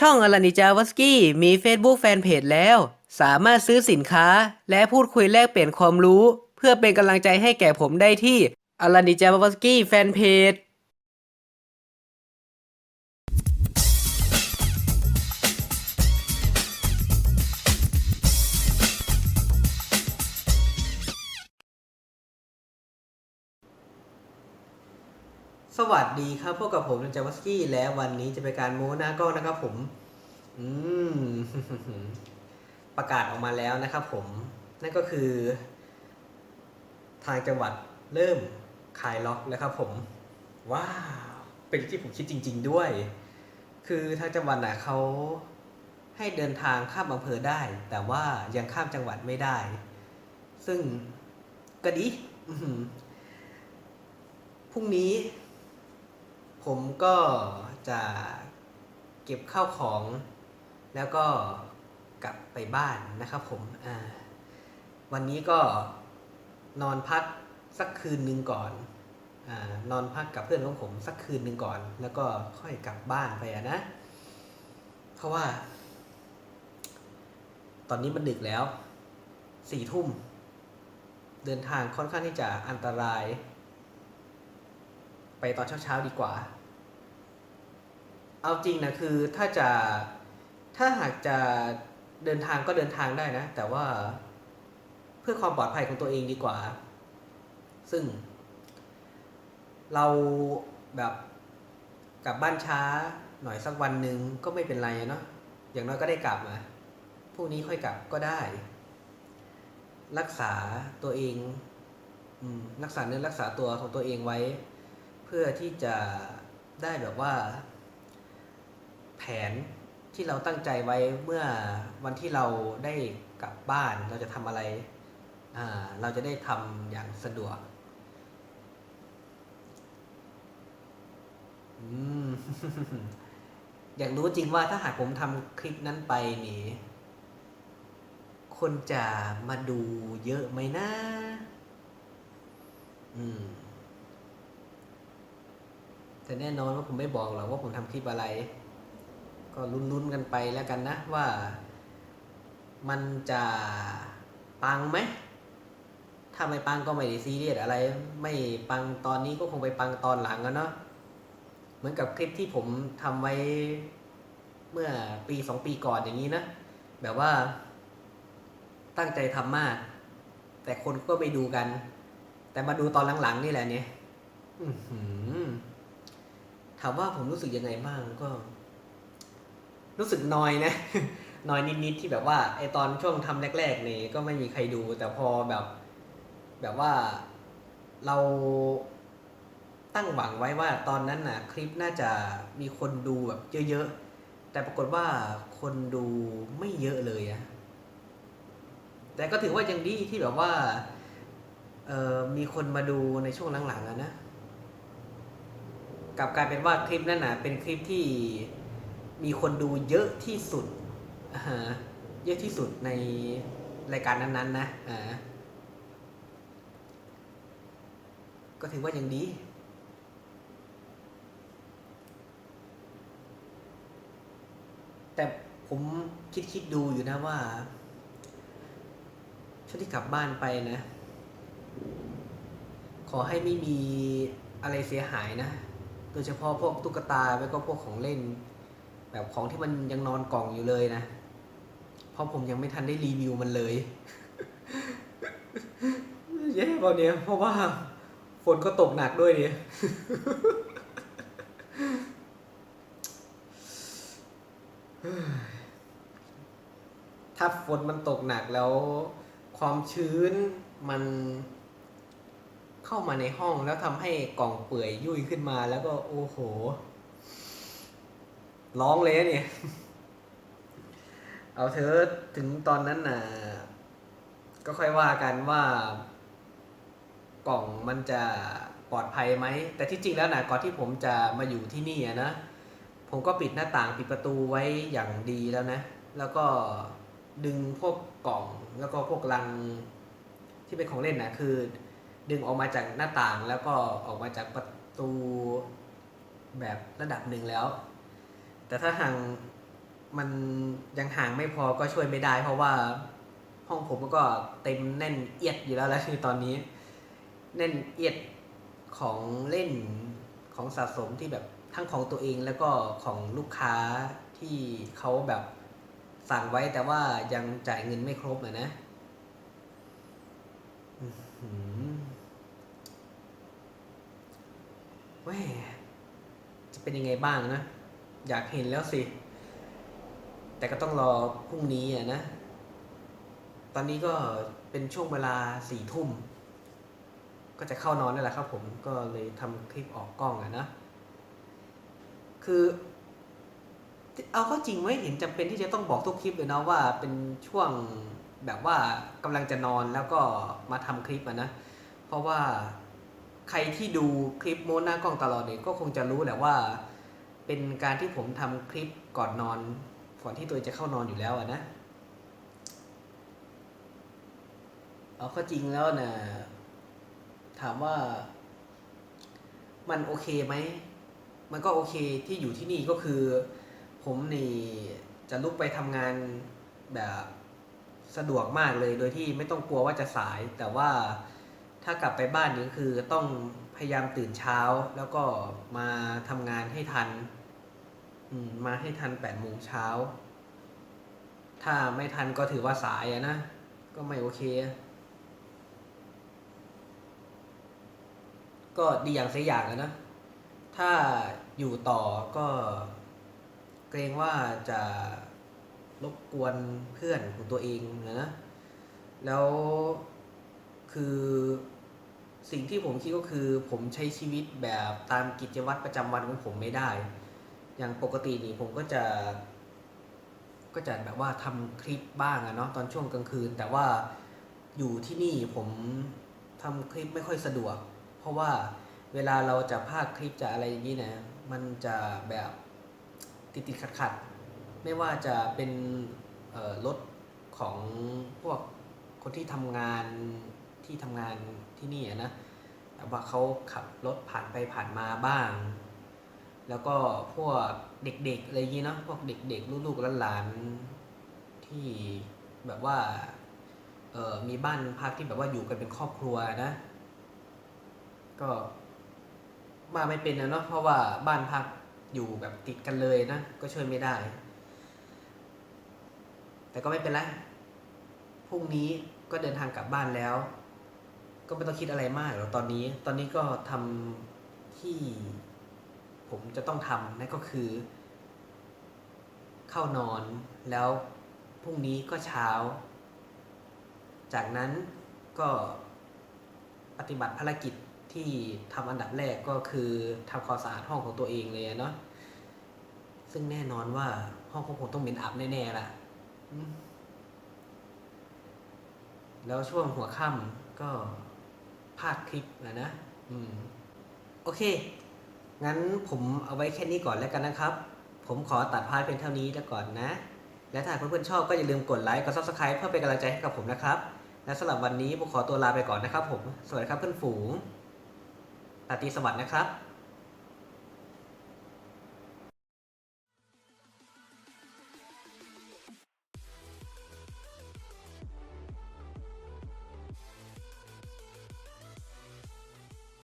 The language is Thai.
ช่องอลานิจาวสกี้มี Facebook แฟนเพจแล้ว สามารถซื้อสินค้าและพูดคุยแลกเปลี่ยนความรู้ เพื่อเป็นกำลังใจให้แก่ผมได้ที่อลานิจาวสกี้แฟนเพจ สวัสดีครับพวกกับผมนันจาวัสกี้และวันนี้จะเป็นการโม้หน้ากล้องนะครับผม อืม ประกาศออกมาแล้วนะครับผม นั่นก็คือ ทางจังหวัดเริ่มคลายล็อกแล้วครับผมว้าวเป็นที่ผมคิดจริง ๆ ด้วย คือทางจังหวัดน่ะเขาให้เดินทางข้ามอำเภอได้ แต่ว่ายังข้ามจังหวัดไม่ได้ ซึ่งก็ดีพรุ่งนี้ ผมก็จะเก็บข้าวของ แล้วก็กลับไปบ้านนะครับผมวันนี้ก็นอนพักสักคืนหนึ่งก่อนอนอนพักกับเพื่อนของผมสักคืนหนึ่งก่อน แล้วก็ค่อยกลับบ้านไปอะนะ เพราะว่า ตอนนี้มันดึกแล้วสี่ทุ่ม เดินทางค่อนข้างที่จะอันตราย ไปตอนเช้าๆดีกว่า เอาจริงนะคือถ้าจะถ้าหากจะเดินทางก็เดินทางได้นะ แต่ว่าเพื่อความปลอดภัยของตัวเองดีกว่า ซึ่ง เราแบบกลับบ้านช้าหน่อยสักวันหนึ่งก็ไม่เป็นไรเนาะอย่างน้อยก็ได้กลับมาพรุ่งนี้ค่อยกลับก็ได้ รักษาตัวเองอืมรักษาเนื้อรักษาตัวของตัวเองไว้ พื่อที่จะได้แบบว่า แผนที่เราตั้งใจไว้เมื่อวันที่เราได้กลับบ้านเราจะทำอะไร เราจะได้ทำอย่างสะดวกอืมอยากรู้จริงว่าถ้าหากผมทำคลิปนั้นไปนี่คนจะมาดูเยอะไหมนะ อืม แต่แน่นอนว่าผมไม่บอกหรอกว่าผมทำคลิปอะไร ก็ลุ้นๆกันไปแล้วกันนะว่า มันจะปังไหมถ้าไม่ปังก็ไม่ได้ซีเรียสอะไร ไม่ปังตอนนี้ก็คงไปปังตอนหลังอะเนาะเหมือนกับคลิปที่ผมทำไว้เมื่อปีสองปีก่อนอย่างนี้นะแบบว่า ตั้งใจทำมาก แต่คนก็ไปดูกัน แต่มาดูตอนหลังๆนี่แหละเนี่ย อือหือ ถามว่าผมรู้สึกยังไงบ้างก็ รู้สึกนอยนะนอยนิดๆที่แบบว่าไอตอนช่วงทำแรก ๆ นี่ก็ไม่มีใครดู แต่พอแบบ แบบว่าเราตั้งหวังไว้ว่าตอนนั้นน่ะ คลิปน่าจะมีคนดูแบบเยอะๆ แต่ปรากฏว่าคนดูไม่เยอะเลยอะแต่ก็ถือว่ายังดีที่แบบว่าเออมีคนมาดูในช่วงหลังๆอะนะ กลับกลายเป็นว่าคลิปนั้นนะเป็นคลิปที่มีคนดูเยอะที่สุดอ่าเยอะที่สุดในรายการนั้นๆนะอ่าก็ถือว่ายังดีแต่ผมคิดคิดดูอยู่นะว่าช่วงที่กลับบ้านไปนะ ขอให้ไม่มีอะไรเสียหายนะ โดยเฉพาะพวกตุ๊กตาแล้วก็พวกของเล่น แบบของที่มันยังนอนกล่องอยู่เลยนะ เพราะผมยังไม่ทันได้รีวิวมันเลยแย่เปล่าเนี่ยเพราะว่าฝนก็ตกหนักด้วยเนี่ยถ้าฝนมันตกหนักแล้วความชื้นมัน เข้ามาในห้องแล้วทำให้กล่องเปื่อยยุ่ยขึ้นมาแล้วก็โอ้โห ร้องเลยเนี่ย เอาเธอถึงตอนนั้นน่ะ ก็ค่อยว่ากันว่ากล่องมันจะปลอดภัยไหม แต่ที่จริงแล้วนะก่อนที่ผมจะมาอยู่ที่นี่นะ ผมก็ปิดหน้าต่างปิดประตูไว้อย่างดีแล้วนะ แล้วก็ดึงพวกกล่องแล้วก็พวกลังที่เป็นของเล่นนะคือ ดึงออกมาจากหน้าต่างแล้วก็ออกมาจากประตูแบบระดับหนึ่งแล้ว แต่ถ้าห่างมันยังห่างไม่พอก็ช่วยไม่ได้ เพราะว่าห้องผมก็เต็มแน่นเอียดอยู่แล้วแล้วคือตอนนี้ แน่นเอียดของเล่นของสะสมที่แบบทั้งของตัวเองแล้วก็ของลูกค้าที่เขาแบบสั่งไว้แต่ว่ายังจ่ายเงินไม่ครบอะนะอื้อหือ แหม่จะเป็นยังไงบ้างนะ อยากเห็นแล้วสิ แต่ก็ต้องรอพรุ่งนี้อะนะ ตอนนี้ก็เป็นช่วงเวลาสี่ทุ่ม ก็จะเข้านอนนี่นแหละครับผมก็เลยทำคลิปออกกล้องอะนะ คือ เอาเข้าจริงไม่เห็นจำเป็นที่จะต้องบอกทุกคลิปเลยนะว่าเป็นช่วงแบบว่ากำลังจะนอนแล้วก็มาทำคลิปอะนะ เพราะว่า ใครที่ดูคลิปโมหน้ากล้องตลอดเนี่ยก็คงจะรู้แหละว่า เป็นการที่ผมทำคลิปก่อนนอน ก่อนที่ตัวจะเข้านอนอยู่แล้วนะเอาข้าจริงแล้วนะถามว่ามันโอเคไหม มันก็โอเคที่อยู่ที่นี่ก็คือ ผมนี่จะลุกไปทำงานแบบสะดวกมากเลยโดยที่ไม่ต้องกลัวว่าจะสายแต่ว่า ถ้ากลับไปบ้านนี่คือต้องพยายามตื่นเช้าแล้วก็มาทำงานให้ทันอืมาให้ทันแปดโมงเช้า ถ้าไม่ทันก็ถือว่าสายอะนะ ก็ไม่โอเค ก็ดีอย่างเสียอย่างนะ ถ้าอยู่ต่อก็เกรงว่าจะรบกวนเพื่อนของตัวเองนะ แล้ว คือสิ่งที่ผมคิดก็คือผมใช้ชีวิตแบบตามกิจวัตรประจำวันของผมไม่ได้ อย่างปกตินี่ผมก็จะ ก็จะแบบว่าทำคลิปบ้างอะเนาะตอนช่วงกลางคืน แต่ว่าอยู่ที่นี่ผมทำคลิปไม่ค่อยสะดวก เพราะว่าเวลาเราจะพากคลิปจะอะไรอย่างนี้นะมันจะแบบติดติดขัดขัดไม่ว่าจะเป็นรถของพวกคนที่ทำงาน ที่ทำงานที่นี่นะแต่ว่าเขาขับรถผ่านไปผ่านมาบ้าง แล้วก็พวกเด็กๆอะไรอย่างนี้เนาะพวกเด็กๆลูกๆหลานๆที่แบบว่าเออมีบ้านพักที่แบบว่าอยู่กันเป็นครอบครัวนะ ก็มาไม่เป็นนะเนาะเพราะว่าบ้านพักอยู่แบบติดกันเลยนะ ก็ช่วยไม่ได้ แต่ก็ไม่เป็นไรพรุ่งนี้ก็เดินทางกลับบ้านแล้ว ก็ไม่ต้องคิดอะไรมากหรอกตอนนี้ ตอนนี้ก็ทำที่ผมจะต้องทำนั่นก็คือ เข้านอนแล้วพรุ่งนี้ก็เช้า จากนั้นก็ปฏิบัติภารกิจที่ทำอันดับแรกก็คือทำความสะอาดห้องของตัวเองเลยเนาะซึ่งแน่นอนว่าห้องของผมต้องเหม็นอับแน่ๆล่ะ แล้วช่วงหัวค่ำก็ พาคคลิปนะนะ อืม โอเค งั้นผมเอาไว้แค่นี้ก่อนแล้วกันนะครับ ผมขอตัดพาร์ทเพียงเท่านี้แล้วก่อนนะ และถ้าเพื่อนๆชอบก็อย่าลืมกดไลค์ กด subscribe เพื่อเป็นกำลังใจให้กับผมนะครับ และสำหรับวันนี้ผมขอตัวลาไปก่อนนะครับผม สวัสดีครับเพื่อนฝูงราตรีสวัสดิ์นะครับ